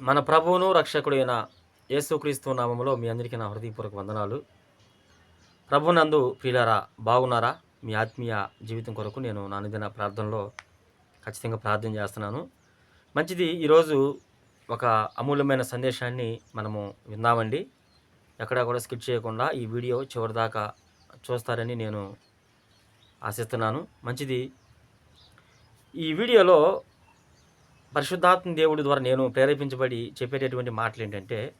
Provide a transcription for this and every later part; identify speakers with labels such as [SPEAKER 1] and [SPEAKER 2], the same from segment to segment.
[SPEAKER 1] మన ప్రభువును రక్షకుడైన యేసుక్రీస్తు నామంలో మీ అందరికీ నా హృదయపూర్వక వందనాలు. ప్రభునందు ప్రియులారా బాగున్నారా? మీ ఆత్మీయ జీవితం కొరకు నేను నా ప్రార్థనలో ఖచ్చితంగా ప్రార్థన చేస్తున్నాను. మంచిది ఈరోజు ఒక అమూల్యమైన సందేశాన్ని మనము విందామండి. ఎక్కడా కూడా స్కిప్ చేయకుండా ఈ వీడియో చివరిదాకా చూస్తారని నేను ఆశిస్తున్నాను. మంచిది ఈ వీడియోలో పరిశుద్ధాత్మ దేవుడి ద్వారా నేను ప్రేరేపించబడి చెప్పేటటువంటి మాటలు ఏంటంటే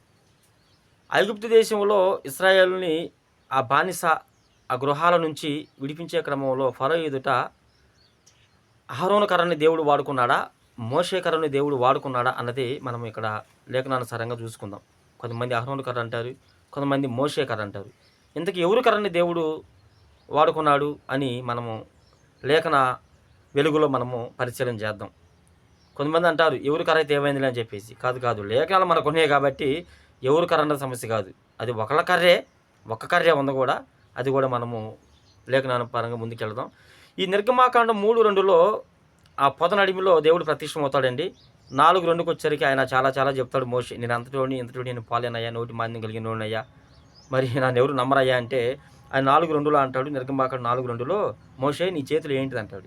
[SPEAKER 1] ఐగుప్తు దేశంలో ఇస్రాయేల్ని ఆ బానిస ఆ గృహాల నుంచి విడిపించే క్రమంలో ఫరో ఎదుట అహరోను దేవుడు వాడుకున్నాడా? మోషే దేవుడు వాడుకున్నాడా? అన్నది మనం ఇక్కడ లేఖనానుసారంగా చూసుకుందాం. కొంతమంది అహరోణకర్ర అంటారు కొంతమంది మోషేకర అంటారు. ఇంతకు ఎవరు కర్రని దేవుడు వాడుకున్నాడు అని మనము లేఖన వెలుగులో మనము పరిశీలన చేద్దాం. కొంతమంది అంటారు ఎవరు కర్ర అయితే ఏమైందిలే అని చెప్పేసి. కాదు కాదు. లేఖనాలు మనకు ఉన్నాయి కాబట్టి ఎవరు కర్ర అన్నది సమస్య కాదు. అది ఒకళ్ళ కర్రే ఒక్క కర్రే ఉంది కూడా. అది కూడా మనము లేఖనాల పరంగా ముందుకెళ్దాం. ఈ నిర్గమాకాండ మూడు రెండులో ఆ పొదన నడిమిలో దేవుడు ప్రత్యక్షమవుతాడండి నాలుగు రెండుకి వచ్చరికి ఆయన చాలా చాలా చెప్తాడు మోషి నేను అంతటోని ఇంతటోని నేను పాలేనయ్యా నోటి మాంద్యం కలిగిన అయ్యా మరి నన్ను ఎవరు నమ్మరయ్యా? అంటే ఆయన నాలుగు రెండులో అంటాడు నిర్గమాకాండ నాలుగు రెండులో మోషే నీ చేతులు ఏంటిది? అంటాడు.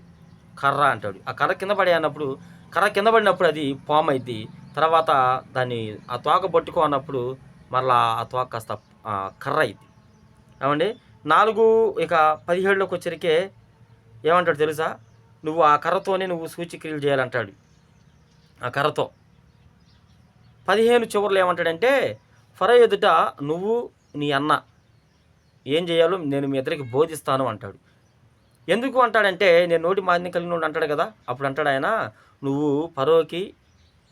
[SPEAKER 1] కర్ర అంటాడు. ఆ కర్ర కింద పడే అన్నప్పుడు కర్ర కింద పడినప్పుడు అది పాము అయింది తర్వాత దాన్ని ఆ తోక పట్టుకో అన్నప్పుడు మరలా ఆ తోక కాస్త కర్ర అయింది ఏమండి? నాలుగు ఇక పదిహేడులోకి వచ్చరికే ఏమంటాడు తెలుసా? నువ్వు ఆ కర్రతోనే నువ్వు సూచిక్రియలు చేయాలంటాడు. ఆ కర్రతో. పదిహేను చివరిలో ఏమంటాడంటే ఫర ఎదుట నువ్వు నీ అన్న ఏం చేయాలో నేను మీ ఇద్దరికి బోధిస్తాను అంటాడు. ఎందుకు అంటాడంటే నేను నోటి మాదిని కలిగిన వాడు అంటాడు కదా అప్పుడు అంటాడు ఆయన నువ్వు పరోకి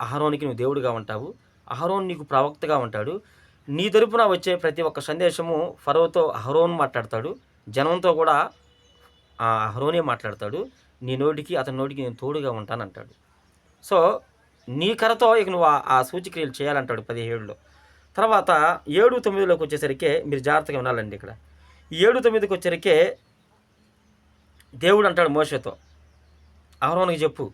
[SPEAKER 1] అహరోనికి నువ్వు దేవుడిగా ఉంటావు అహరోన్ నీకు ప్రవక్తగా ఉంటాడు. నీ తరపున వచ్చే ప్రతి ఒక్క సందేశము ఫరోతో అహరోన్ మాట్లాడతాడు. జనంతో కూడా ఆ అహరోనే మాట్లాడతాడు. నీ నోటికి అతని నోటికి నేను తోడుగా ఉంటానంటాడు సో నీ కరతో ఇక నువ్వు ఆ- సూచిక్రియలు చేయాలంటాడు పదిహేడులో. తర్వాత ఏడు తొమ్మిదిలోకి వచ్చేసరికి మీరు జాగ్రత్తగా వినాలండి ఇక్కడ. ఏడు తొమ్మిదికి వచ్చేసరికి దేవుడు అంటాడు మోషతో అహరోనికి చెప్పు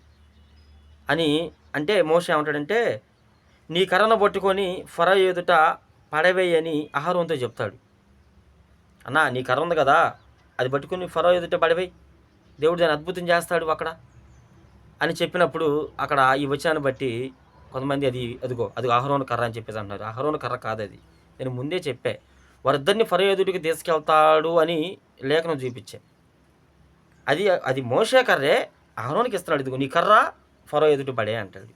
[SPEAKER 1] అని. అంటే మోష ఏమంటాడంటే నీ కర్రను పట్టుకొని ఫరో ఎదుట పడవేయని అహరోన్తో చెప్తాడు. అన్న నీ కర్ర ఉంది కదా అది పట్టుకుని ఫరో ఎదుట పడవేయి దేవుడు దాన్ని అద్భుతం చేస్తాడు అక్కడ అని చెప్పినప్పుడు అక్కడ ఈ వచనాన్ని బట్టి కొంతమంది అది అదిగో అది అహరోను కర్ర అని చెప్పేసి అంటున్నారు. అహరోను కర్ర కాదు అది. నేను ముందే చెప్పే వారిద్దరిని ఫరో ఎదుటికి తీసుకెళ్తాడు అని లేఖనం చూపించే. అది అది మోసే కర్రే అహరోనికి ఇస్తున్నాడు. ఇదిగో నీ కర్ర ఫరో ఎదుటి పడే అంటాడు.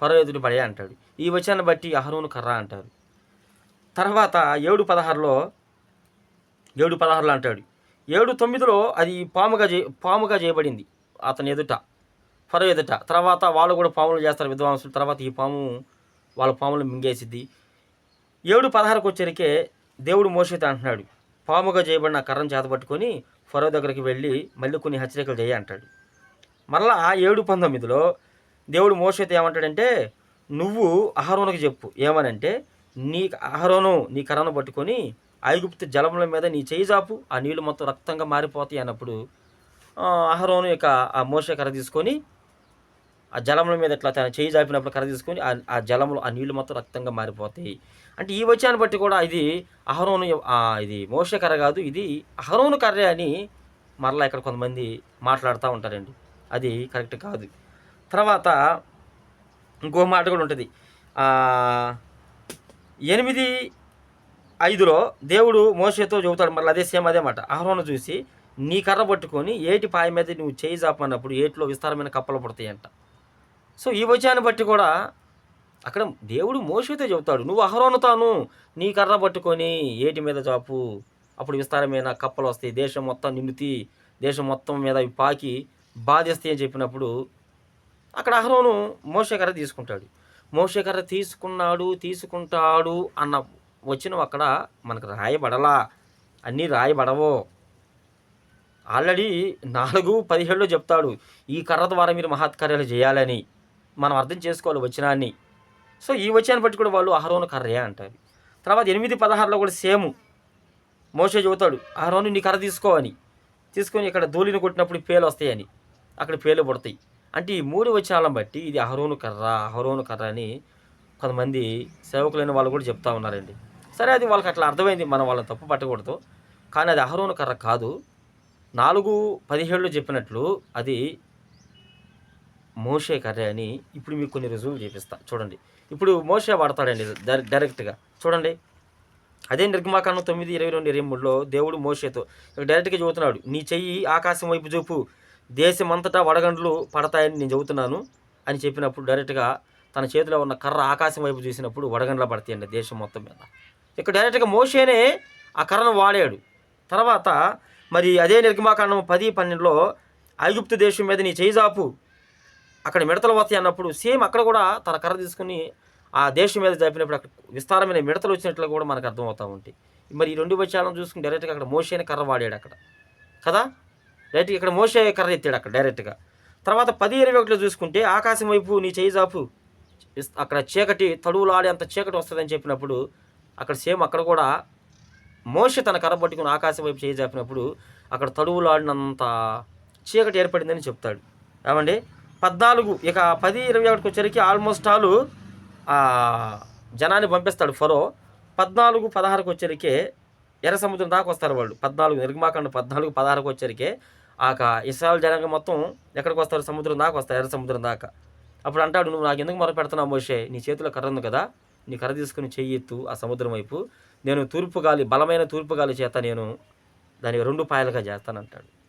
[SPEAKER 1] ఫరో ఎదుటి పడే అంటాడు. ఈ వచనాన్ని బట్టి అహరోను కర్ర అంటారు తర్వాత ఏడు పదహారులో ఏడు పదహారులో అంటాడు. ఏడు తొమ్మిదిలో అది పాముగా చే పాముగా చేయబడింది అతని ఎదుట ఫరో ఎదుట. తర్వాత వాళ్ళు కూడా పాములు చేస్తారు విద్వాంసులు. తర్వాత ఈ పాము వాళ్ళ పాములు మింగేసిద్ది. ఏడు పదహారుకు వచ్చేసరికే దేవుడు మోసేత అంటున్నాడు. పాముగా చేయబడిన కర్రను చేతపట్టుకొని ఫరో దగ్గరికి వెళ్ళి మళ్ళీ కొన్ని హెచ్చరికలు చేయ అంటాడు. మరలా ఏడు పంతొమ్మిదిలో దేవుడు మోసేత ఏమంటాడంటే నువ్వు అహరోనుకు చెప్పు. ఏమనంటే నీ అహరోను నీ కర్రను పట్టుకొని ఐగుప్తు జలముల మీద నీ చేయి చాపు ఆ నీళ్ళు మొత్తం రక్తంగా మారిపోతాయి అన్నప్పుడు అహరోను యొక్క ఆ మోసే కర్ర తీసుకొని ఆ జలముల మీద ఇట్లా తన చేయి జాపినప్పుడు కర్ర తీసుకొని ఆ జలములు ఆ నీళ్ళు మొత్తం రక్తంగా మారిపోతాయి. అంటే ఈ వచ్చాన్ని బట్టి కూడా ఇది అహరోను ఇది మోసే కర్ర కాదు ఇది అహరోను కర్రే అని మరలా ఇక్కడ కొంతమంది మాట్లాడుతూ ఉంటారండి. అది కరెక్ట్ కాదు. తర్వాత ఇంకో మాట కూడా ఉంటుంది. ఎనిమిది ఐదులో దేవుడు మోసతో చెబుతాడు మళ్ళీ అదే సేమ్ అదే మాట. అహరోను చూసి నీ కర్ర పట్టుకొని ఏటి పాయ మీద నువ్వు చేయి చాపన్నప్పుడు ఏటిలో విస్తారమైన కప్పలు పుడతాయంట. సో ఈ వచనాన్ని బట్టి కూడా అక్కడ దేవుడు మోసేతో చెబుతాడు నువ్వు అహరోను తాను నీ కర్ర పట్టుకొని ఏటి మీద చాపు అప్పుడు విస్తారమైన కప్పలు వస్తాయి దేశం మొత్తం నిండుతి దేశం మొత్తం మీద అవి పాకి బాధిస్తాయి అని చెప్పినప్పుడు అక్కడ అహరోను మోసే కర్ర తీసుకుంటాడు. మోసే కర్ర తీసుకున్నాడు తీసుకుంటాడు అన్న వచ్చిన అక్కడ మనకు రాయబడలా అన్నీ రాయబడవో. ఆల్రెడీ నాలుగు పదిహేడులో చెప్తాడు ఈ కర్ర ద్వారా మీరు మహత్కార్యాలు చేయాలని. మనం అర్థం చేసుకోవాలి వచనాన్ని. సో ఈ వచనాన్ని బట్టి కూడా వాళ్ళు అహరోను కర్రే అంటారు. తర్వాత ఎనిమిది పదహారులో కూడా సేమ్. మోసే చెబుతాడు అహరోను నీ కర్ర తీసుకో అని. తీసుకొని ఇక్కడ ధూళిని కొట్టినప్పుడు పేలు వస్తాయని. అక్కడ పేలు పడతాయి. అంటే ఈ మూడు వచనాలను బట్టి ఇది అహరోను కర్ర అహరోను కర్ర అని కొంతమంది సేవకులైన వాళ్ళు కూడా చెప్తా ఉన్నారండి. సరే అది వాళ్ళకి అట్లా అర్థమైంది. మనం వాళ్ళని తప్పు పట్టకూడదు. కానీ అది అహరోను కర్ర కాదు. నాలుగు పదిహేడులో చెప్పినట్లు అది మోషే కర్ర అని ఇప్పుడు మీకు కొన్ని రుజువులు చూపిస్తా. చూడండి. ఇప్పుడు మోషే వాడతాడండి డైరెక్ట్గా. చూడండి. అదే నిర్గమాకాండం తొమ్మిది ఇరవై రెండు ఇరవై మూడులో దేవుడు మోషేతో డైరెక్ట్గా చెబుతున్నాడు నీ చెయ్యి ఆకాశం వైపు చూపు. దేశమంతటా వడగండ్లు పడతాయని నేను చెబుతున్నాను అని చెప్పినప్పుడు డైరెక్ట్గా తన చేతిలో ఉన్న కర్ర ఆకాశం వైపు చూసినప్పుడు వడగండ్ల పడతాయండి దేశం మొత్తం మీద. ఇక్కడ డైరెక్ట్గా మోషేనే ఆ కర్రను వాడాడు. తర్వాత మరి అదే నిర్గమాకాండం పది పన్నెండులో ఐగుప్తు దేశం మీద నీ చేయి జాపు. అక్కడ మిడతలు వస్తాయి అన్నప్పుడు సేమ్ అక్కడ కూడా తన కర్ర తీసుకుని ఆ దేశం మీద జరిపినప్పుడు అక్కడ విస్తారమైన మిడతలు వచ్చినట్లు కూడా మనకు అర్థమవుతూ ఉంటాయి మరి ఈ రెండు వచ్చాలను చూసుకుని డైరెక్ట్గా అక్కడ మోషేని కర్ర వాడాడు అక్కడ. కదా? డైరెక్ట్గా ఇక్కడ మోసే కర్ర ఎత్తాడు అక్కడ డైరెక్ట్గా తర్వాత పది ఇరవై ఒకటిలో చూసుకుంటే ఆకాశం వైపు నీ చేయి జాపు. అక్కడ చీకటి తడువులాడే అంత చీకటి వస్తుందని చెప్పినప్పుడు అక్కడ సేమ్ అక్కడ కూడా మోష తన కర్ర పట్టుకుని ఆకాశం వైపు చేయి జాపినప్పుడు అక్కడ తడువులాడినంత చీకటి ఏర్పడిందని చెప్తాడు. ఏమండి? పద్నాలుగు ఇక పది ఇరవై ఒకటికి వచ్చేసరికి ఆల్మోస్ట్ ఆల్ జనాన్ని పంపిస్తాడు ఫరో. పద్నాలుగు పదహారుకి వచ్చేరికే ఎర్ర సముద్రం దాకా వస్తారు వాళ్ళు. పద్నాలుగు నిర్గమాకాండ పద్నాలుగు పదహారుకి వచ్చేరికే ఆ ఇస్రాయల్ జనాంగం మొత్తం ఎక్కడికి వస్తారు? సముద్రం దాకా వస్తారు ఎర్ర సముద్రం దాకా. అప్పుడు అంటాడు నువ్వు నాకు ఎందుకు మొదలు పెడుతున్నావు మోషే? నీ చేతిలో కర్ర ఉంది కదా? నీ కర్ర తీసుకుని చెయ్యి ఎత్తు ఆ సముద్రం వైపు. నేను తూర్పు గాలి బలమైన తూర్పు గాలి చేత నేను దాని రెండు పాయలుగా చేస్తానంటాడు.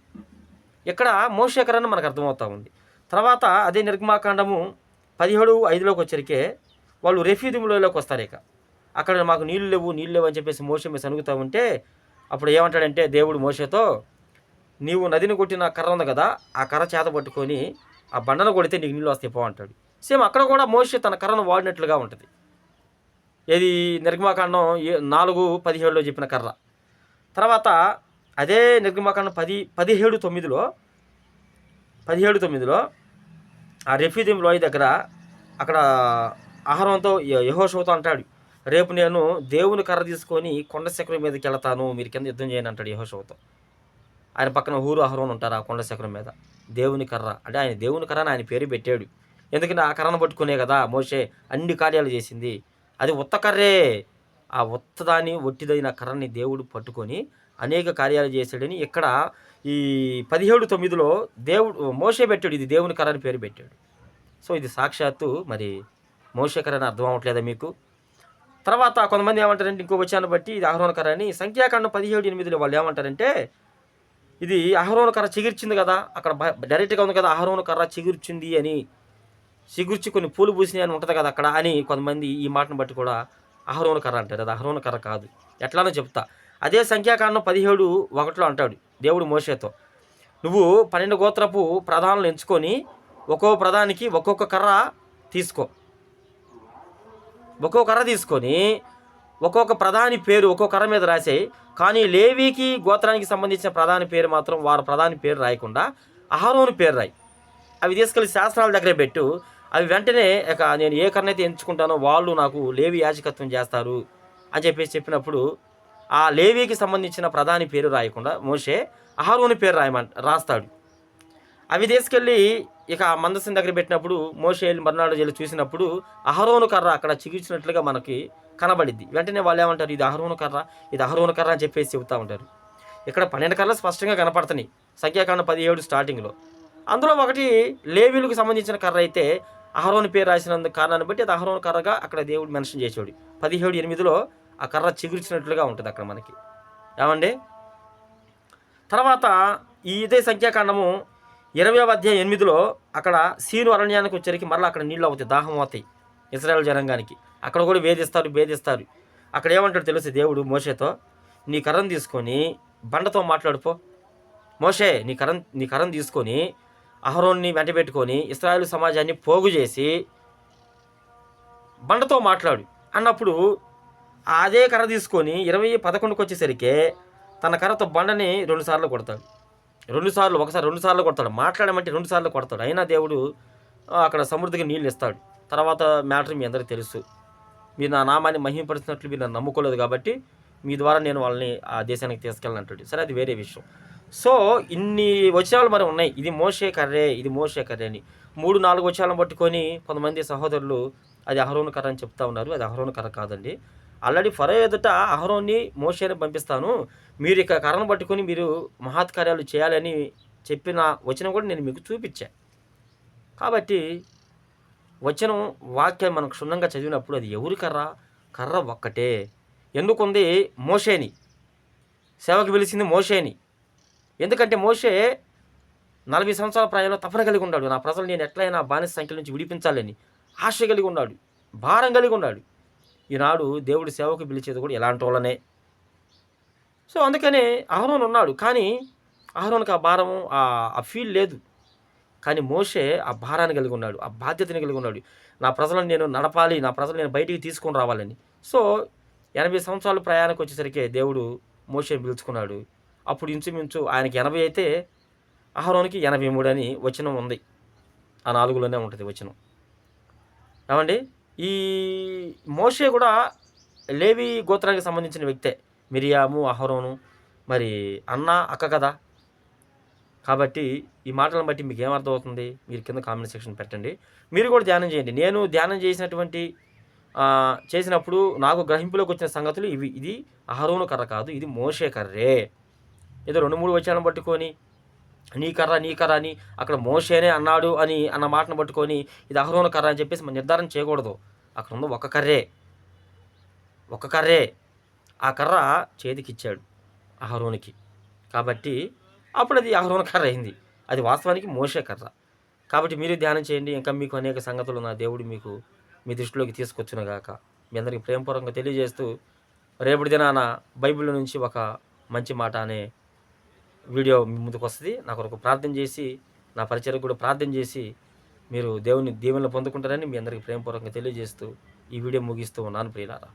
[SPEAKER 1] ఇక్కడ మోషే మోషకరణ మనకు అర్థమవుతా ఉంది. తర్వాత అదే నిర్గమాకాండము పదిహేడు ఐదులోకి వచ్చరికే వాళ్ళు రెఫ్యూదిములలోకి వస్తారు ఇక. అక్కడ మాకు నీళ్ళు లేవు నీళ్ళు లేవు అని చెప్పేసి మోస మీద సనుగుతూ ఉంటే అప్పుడు ఏమంటాడంటే దేవుడు మోసతో నీవు నదిని కొట్టిన కర్ర ఉంది కదా ఆ కర్ర చేత పట్టుకొని ఆ బండను కొడితే నీకు నీళ్ళు వస్తాయి పో అంటాడు. సేమ్ అక్కడ కూడా మోసే తన కర్రను వాడినట్లుగా ఉంటుంది. ఏది నిర్గమాకాండం ఏ- నాలుగు పదిహేడులో చెప్పిన కర్ర. తర్వాత అదే నిర్గమాకాండం పది పదిహేడు తొమ్మిదిలో పదిహేడు తొమ్మిదిలో ఆ రెఫ్యూజియం లోయ దగ్గర అక్కడ ఆహారంతో యహోషోతో అంటాడు రేపు నేను దేవుని కర్ర తీసుకొని కొండ శిఖరం మీదకి వెళ్తాను మీరు కింద యుద్ధం చేయను అంటాడు యహోషోతో ఆయన పక్కన ఊరు ఆహారం ఉంటారు ఆ కొండ శిఖరం మీద. దేవుని కర్ర అంటే ఆయన దేవుని కర్ర అని ఆయన పేరు పెట్టాడు. ఎందుకంటే ఆ కర్రను పట్టుకునే కదా మోసే అన్ని కార్యాలు చేసింది. అది ఉత్త కర్రే. ఆ ఉత్తదాని ఒట్టిదైన కర్రని దేవుడు పట్టుకొని అనేక కార్యాలు చేశాడని ఇక్కడ ఈ పదిహేడు తొమ్మిదిలో దేవుడు మోసే పెట్టాడు. ఇది దేవుని కర్ర అని పేరు పెట్టాడు. సో ఇది సాక్షాత్తు మరి మోసే కర్ర అని అర్థం అవ్వట్లేదా మీకు? తర్వాత కొంతమంది ఏమంటారంటే ఇంకో వచ్చాను బట్టి ఇది అహరోన కర్ర అని సంఖ్యాకాండం పదిహేడు ఎనిమిదిలో వాళ్ళు ఏమంటారంటే ఇది అహరోన కర్ర చిగిర్చింది కదా అక్కడ డైరెక్ట్గా ఉంది కదా అహరోన కర్ర చిగుర్చింది అని చిగుర్చి కొన్ని పూలు పూసినాయి అని ఉంటుంది కదా అక్కడ అని కొంతమంది ఈ మాటను బట్టి కూడా అహరోన కర్ర అంటారు అది అహరోన కర్ర కాదు. ఎట్లానో చెప్తా. అదే సంఖ్యాకాండం పదిహేడు ఒకటిలో అంటాడు దేవుడు మోసేతో నువ్వు పన్నెండు గోత్రపు ప్రధానులు ఎంచుకొని ఒక్కో ప్రధానికి ఒక్కొక్క కర్ర తీసుకో. ఒక్కో కర్ర తీసుకొని ఒక్కొక్క ప్రధాని పేరు ఒక్కో కర్ర మీద రాసేయి. కానీ లేవీకి గోత్రానికి సంబంధించిన ప్రధాని పేరు మాత్రం వారి ప్రధాని పేరు రాయకుండా అహరోను పేరు రాయి. అవి తీసుకెళ్ళి శాస్త్రాల దగ్గర పెట్టు. అవి వెంటనే ఇక నేను ఏ కర్ణ అయితే ఎంచుకుంటానో వాళ్ళు నాకు లేవి యాజకత్వం చేస్తారు అని చెప్పేసి చెప్పినప్పుడు ఆ లేవీకి సంబంధించిన ప్రధాని పేరు రాయకుండా మోషే అహరోని పేరు రాయమంట రాస్తాడు. అవి తీసుకెళ్ళి ఇక మందస్సుని దగ్గర పెట్టినప్పుడు మోషే వెళ్ళి మర్నాడు వెళ్ళి చూసినప్పుడు అహరోను కర్ర అక్కడ చిగిచ్చినట్లుగా మనకి కనబడిద్ది. వెంటనే వాళ్ళు ఏమంటారు ఇది అహరోను కర్ర ఇది అహరోను కర్ర అని చెప్పేసి చెబుతూ ఉంటారు. ఇక్కడ పన్నెండు కర్రలు స్పష్టంగా కనపడుతున్నాయి సంఖ్యాకాండ పదిహేడు స్టార్టింగ్లో అందులో ఒకటి లేవీలకు సంబంధించిన కర్ర అయితే అహరోని పేరు రాసినందు కారణాన్ని బట్టి అది అహరోను కర్రగా అక్కడ దేవుడు మెన్షన్ చేసేవాడు పదిహేడు ఎనిమిదిలో ఆ కర్ర చిగుర్చినట్లుగా ఉంటుంది అక్కడ మనకి. ఏమండి? తర్వాత ఈ ఇదే సంఖ్యాకాండము ఇరవై అధ్యాయం ఎనిమిదిలో అక్కడ సీను అరణ్యానికి వచ్చరికి మరలా అక్కడ నీళ్ళు అవుతాయి దాహం అవుతాయి ఇస్రాయల్ జనాంగానికి. అక్కడ కూడా వేధిస్తారు భేదిస్తారు. అక్కడ ఏమంటాడు తెలుసు దేవుడు మోషేతో? నీ కర్రను తీసుకొని బండతో మాట్లాడుపో మోషే నీ కరం నీ కరం తీసుకొని అహరోన్ని వెంటబెట్టుకొని ఇస్రాయేల్ సమాజాన్ని పోగు చేసి బండతో మాట్లాడు అన్నప్పుడు అదే కర్ర తీసుకొని ఇరవై పదకొండుకి వచ్చేసరికి తన కర్రతో బండని రెండుసార్లు కొడతాడు. రెండుసార్లు ఒకసారి రెండుసార్లు కొడతాడు. మాట్లాడమంటే రెండుసార్లు కొడతాడు. అయినా దేవుడు అక్కడ సమృద్ధిగా నీళ్ళు ఇస్తాడు. తర్వాత మ్యాటర్ మీ అందరికీ తెలుసు. మీరు నా నామాన్ని మహిమపరిచినట్లు మీరు నన్ను నమ్ముకోలేదు కాబట్టి మీ ద్వారా నేను వాళ్ళని ఆ దేశానికి తీసుకెళ్ళినట్టు సరే అది వేరే విషయం. సో ఇన్ని వచనాలు మరి ఉన్నాయి. ఇది మోషే కర్రే ఇది మోషే కర్రే అని. మూడు నాలుగు వచనాలను పట్టుకొని కొంతమంది సహోదరులు అది అహరోను కర్ర అని చెప్తా ఉన్నారు. అది అహరోను కర్ర కాదండి. ఆల్రెడీ ఫరో ఎదుట అహరోన్ని మోసేని పంపిస్తాను. మీరు ఇక కర్రను పట్టుకొని మీరు మహత్ కార్యాలు చేయాలని చెప్పిన వచనం కూడా నేను మీకు చూపించా. కాబట్టి వచనం వాక్యం మనం క్షుణ్ణంగా చదివినప్పుడు అది ఎవరి కర్ర? కర్ర ఒక్కటే. ఎందుకుంది? మోషేని. సేవకు పిలిచింది మోషేని. ఎందుకంటే మోషే నలభై సంవత్సరాల ప్రాయంలో తపన కలిగి ఉన్నాడు. నా ప్రజలు నేను ఎట్లయినా బానిస సంఖ్యల నుంచి విడిపించాలని ఆశ కలిగి ఉన్నాడు. భారం కలిగి ఉన్నాడు. ఈనాడు దేవుడి సేవకు పిలిచేది కూడా ఎలాంటి వాళ్ళనే. సో అందుకనే అహరోన్ ఉన్నాడు. కానీ అహరోన్కి ఆ భారము ఆ ఫీల్ లేదు. కానీ మోషే ఆ భారాన్ని కలిగి ఉన్నాడు. ఆ బాధ్యతని కలిగి ఉన్నాడు. నా ప్రజలను నేను నడపాలి. నా ప్రజలు నేను బయటికి తీసుకొని రావాలని. సో ఎనభై సంవత్సరాల ప్రయాణకు వచ్చేసరికి దేవుడు మోషే పిలుచుకున్నాడు. అప్పుడు ఇంచుమించు ఆయనకి ఎనభై అయితే అహరోనికి ఎనభై మూడు అని వచనం ఉంది. ఆ నాలుగులోనే ఉంటుంది వచనం. ఏమండి? ఈ మోషే కూడా లేవి గోత్రానికి సంబంధించిన వ్యక్తే. మిరియాము అహరోను మరి అన్న అక్క కదా. కాబట్టి ఈ మాటలను బట్టి మీకు ఏమర్థం అవుతుంది మీరు కింద కామెంట్ సెక్షన్ పెట్టండి. మీరు కూడా ధ్యానం చేయండి. నేను ధ్యానం చేసినటువంటి చేసినప్పుడు నాకు గ్రహింపులోకి వచ్చిన సంగతులు ఇవి. ఇది అహరోను కర్ర కాదు ఇది మోషే కర్రే. ఏదో రెండు మూడు వచ్చాలను పట్టుకొని నీ కర్ర నీ కర్ర అని అక్కడ మోషేనే అన్నాడు అని అన్న మాటను పట్టుకొని ఇది అహరోను కర్ర అని చెప్పేసి మనం నిర్ధారణ చేయకూడదు. అక్కడ ఉన్న ఒక కర్రే. ఒక కర్రే. ఆ కర్ర చేతికి ఇచ్చాడు అహరోనికి. కాబట్టి అప్పుడు అది అహరోను కర్ర అయింది. అది వాస్తవానికి మోషే కర్ర. కాబట్టి మీరు ధ్యానం చేయండి. ఇంకా మీకు అనేక సంగతులు నా దేవుడు మీకు మీ దృష్టిలోకి తీసుకొచ్చునుగాక. మీ అందరికీ ప్రేమపూర్వకంగా తెలియజేస్తూ రేపటి దినాన బైబిల్ నుంచి ఒక మంచి మాట అనే వీడియో మీ ముందుకు వస్తుంది. నా కొరకు ప్రార్థన చేసి నా పరిచయం కూడా ప్రార్థన చేసి మీరు దేవుని దీవెనలు పొందుకుంటారని మీ అందరికీ ప్రేమపూర్వకంగా తెలియజేస్తూ ఈ వీడియో ముగిస్తూ ఉన్నాను ప్రియులారా.